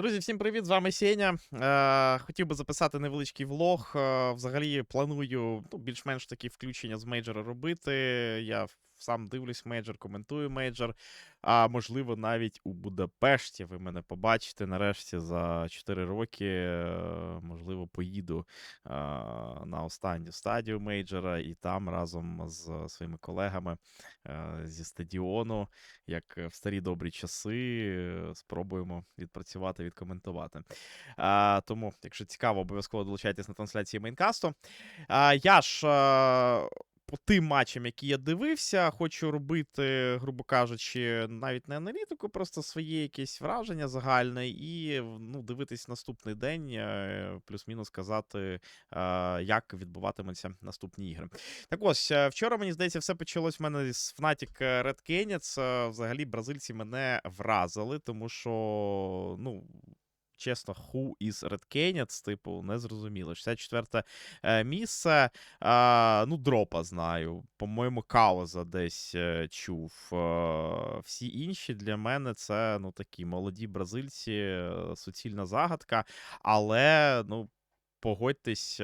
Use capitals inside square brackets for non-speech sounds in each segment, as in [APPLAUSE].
Друзі, всім привіт! З вами Сеня. Е, хотів би записати невеличкий влог. Е, взагалі планую ну, більш-менш такі включення з мейджора робити. Я сам дивлюсь мейджор, коментую мейджор. А можливо, навіть у Будапешті ви мене побачите нарешті за 4 роки. е, можливо, поїду е, на останню стадію мейджора і там разом з своїми колегами е, зі стадіону як в старі добрі часи. Спробуємо відпрацювати, відкоментувати. Тому, якщо цікаво, обов'язково долучайтесь на трансляції мейнкасту. Я ж. По тим матчам, які я дивився, хочу робити, грубо кажучи, навіть не аналітику, просто своє якесь враження загальне, і ну, дивитись наступний день, е, плюс-мінус казати, е, як відбуватимуться наступні ігри. Так ось, е, вчора, мені здається, все почалось в мене з Fnatic Red Canids. Взагалі, бразильці мене вразили, тому що, ну. Чесно, is Red Canids, типу, не зрозуміло. 64 е, місце. Е, ну, дропа знаю. По-моєму, Кауза десь е, чув. Е, всі інші для мене це ну, такі молоді бразильці, е, суцільна загадка. Але, ну, погодьтесь,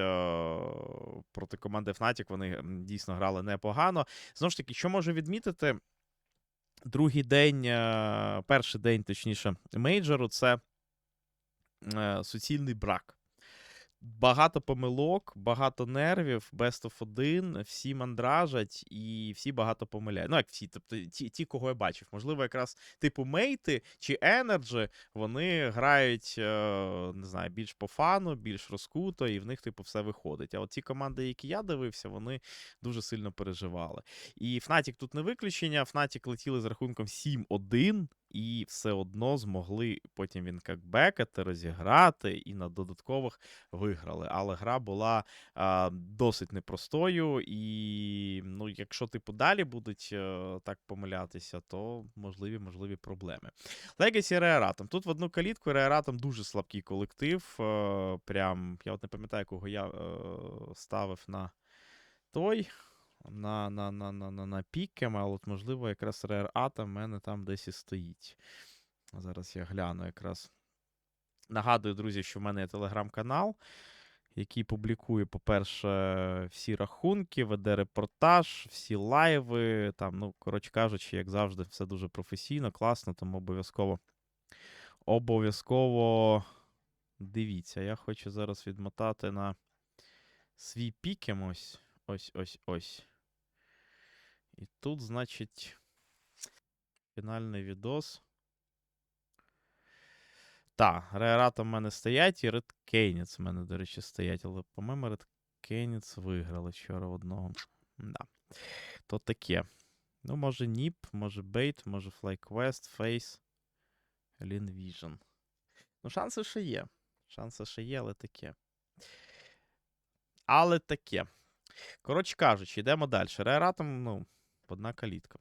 проти команди Fnatic вони дійсно грали непогано. Знову ж таки, що можу відмітити? Другий день, перший день, точніше, мейджору, це суцільний брак. Багато помилок, багато нервів, best of 1, всі мандражать і всі багато помиляють. Ну, як всі, тобто ті, ті, кого я бачив. Можливо, якраз типу мейти чи Energy, вони грають, е, не знаю, більш по фану, більш розкуто, і в них, типу, все виходить. А от ті команди, які я дивився, вони дуже сильно переживали. І Fnatic тут не виключення. Fnatic летіли з рахунком 7-1. І все одно змогли потім він бекати, розіграти і на додаткових виграли. Але гра була а, досить непростою. І ну, якщо типу далі будуть е, так помилятися, то можливі, можливі проблеми. Legacy Реаратом. Тут в одну калітку Реаратом дуже слабкий колектив. Е, прям, я от не пам'ятаю, кого я е, ставив на той. На, на, на, на, на, на пікем, але от, можливо, якраз Rare Atom в мене там десь і стоїть. Зараз я гляну якраз. Нагадую, друзі, що в мене є телеграм-канал, який публікує, по-перше, всі рахунки, веде репортаж, всі лайви. Там, ну, коротше кажучи, як завжди, все дуже професійно, класно, тому обов'язково. Обов'язково дивіться. Я хочу зараз відмотати на свій пікем. Ось, ось, ось, ось. І тут, значить, фінальний відос. Так, Реарата в мене стоять, і Red Canids в мене, до речі, стоять. Але, по-моєму, Red Canids виграли вчора одного. Да. То таке. Ну, може, Ніп, може Бейт, може FlyQuest, Face, Lean Vision. Ну, шанси ще є. Шанси ще є, але таке. Але таке. Коротше кажучи, йдемо далі. Реаратом, ну, одна калітка.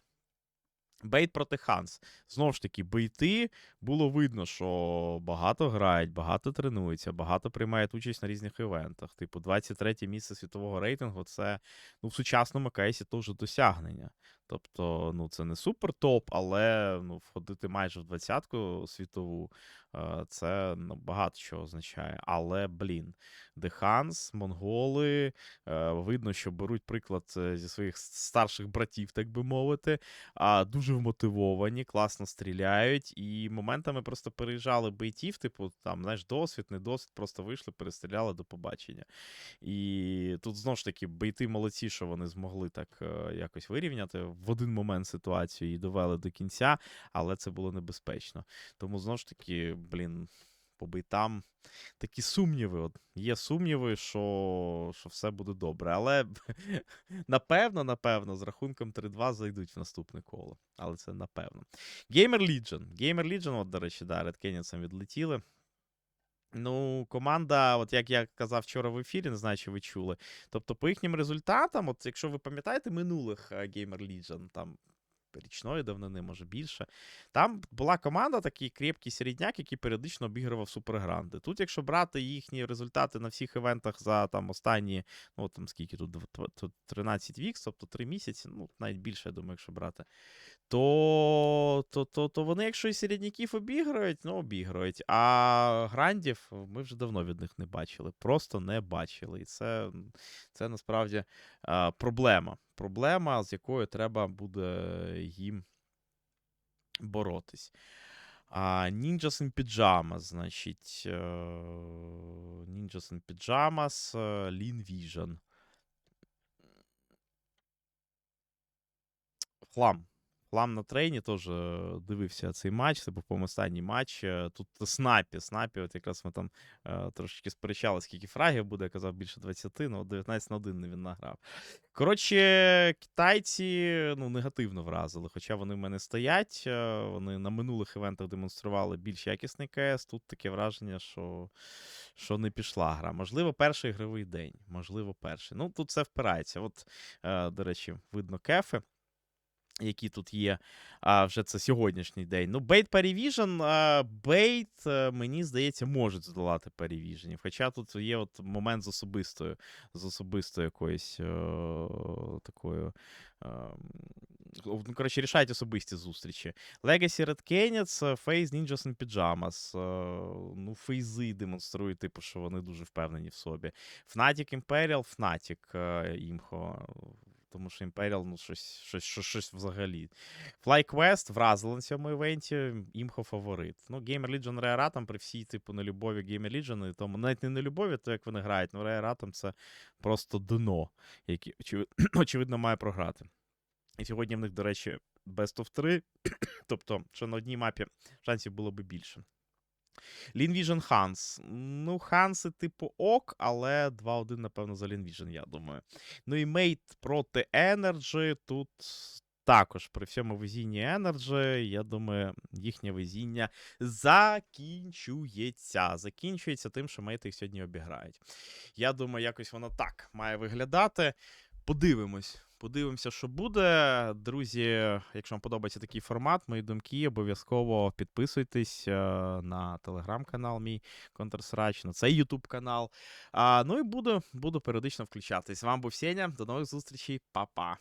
Бейт проти Ханс. Знову ж таки, бейти було видно, що багато грають, багато тренуються, багато приймають участь на різних івентах. Типу, 23 місце світового рейтингу це ну, в сучасному кейсі то вже досягнення. Тобто, ну, це не супер топ, але ну, входити майже в двадцятку світову е, це ну, багато що означає. Але, блін, Деханс, монголи, е, видно, що беруть приклад е, зі своїх старших братів, так би мовити. А, дуже вмотивовані, класно стріляють, і моментами просто переїжджали бейтів, типу, там, знаєш, досвід, не досвід, просто вийшли, перестріляли до побачення. І тут знову ж таки бейти молодці, що вони змогли так е, якось вирівняти в один момент ситуацію і довели до кінця, але це було небезпечно. Тому знову ж таки, блін. По бейтам такі сумніви. От є сумніви, що, що все буде добре. Але [LAUGHS] напевно, напевно, з рахунком 3-2 зайдуть в наступне коло. Але це напевно. Gamer Legion. Gamer Legion, от, до речі, да, Red Canids відлетіли. Ну, команда, от як я казав вчора в ефірі, не знаю, чи ви чули. Тобто, по їхнім результатам, от якщо ви пам'ятаєте минулих е, Gamer Legion, там річної давнини, може більше. Там була команда, такий крепкий середняк, який періодично обігрував супергранди. Тут, якщо брати їхні результати на всіх івентах за там останні, ну там скільки тут, дв- тв- тут 13 вікс, тобто 3 місяці, ну навіть більше, я думаю, якщо брати, то, то, то, то вони, якщо і середняків обіграють, ну обіграють. А грандів ми вже давно від них не бачили. Просто не бачили. І це, це насправді проблема. Проблема, з якою треба буде їм боротись. А, Ninjas in Pyjamas, значить. е, Ninjas in Pyjamas, е, Lean Vision. Хлам. Хлам на трейні теж дивився цей матч. Це був по-моєму останній матч. Е, Тут Снапі. Снапі, от якраз ми там е, трошечки сперечали, скільки фрагів буде. Я казав більше 20, ну от 19 на 1 він награв. Коротше, китайці ну, негативно вразили. Хоча вони в мене стоять. е, Вони на минулих івентах демонстрували більш якісний КС. Тут таке враження, що, що не пішла гра. Можливо, перший ігровий день. Можливо, перший. Ну, тут все впирається. От, е, до речі, видно кефи які тут є. А, вже це сьогоднішній день. Ну, Бейт Парівіжн, Бейт, е, мені здається, можуть здолати Парівіжнів. Хоча тут є от момент з особистою, з особистою якоюсь е, такою. е, ну, коротше, рішають особисті зустрічі. Legacy Red Canids, Face Ninjas in Pyjamas. е, Ну, фейзи демонструють, типу, що вони дуже впевнені в собі. Fnatic Imperial, Fnatic е, Імхо. Тому що Imperial, ну, щось, щось, щось, щось взагалі. FlyQuest вразили на цьому івенті, імхо фаворит. Ну, Gamer Legion Rare Atom при всій, типу, нелюбові Gamer Legion, і тому навіть не нелюбові, то як вони грають, ну Rare Atom це просто дно, яке, очевид- [CLEARS THROAT] очевидно, має програти. І сьогодні в них, до речі, Best of 3, [CLEARS THROAT] тобто, що на одній мапі шансів було би більше. Vision Hans. Ну, Ханси, типу, ок, але 2-1, напевно, за Vision, я думаю. Ну і Мейт проти Energy. Тут також при всьому везінні Energy, я думаю, їхнє везіння закінчується. Закінчується тим, що мейти їх сьогодні обіграють. Я думаю, якось воно так має виглядати. Подивимось. Подивимося, що буде. Друзі, якщо вам подобається такий формат, мої думки, обов'язково підписуйтесь е, на телеграм-канал мій Counter-Strike, на цей Ютуб канал. Ну і буду, буду періодично включатись. З вами був Сеня. До нових зустрічей, Па-па.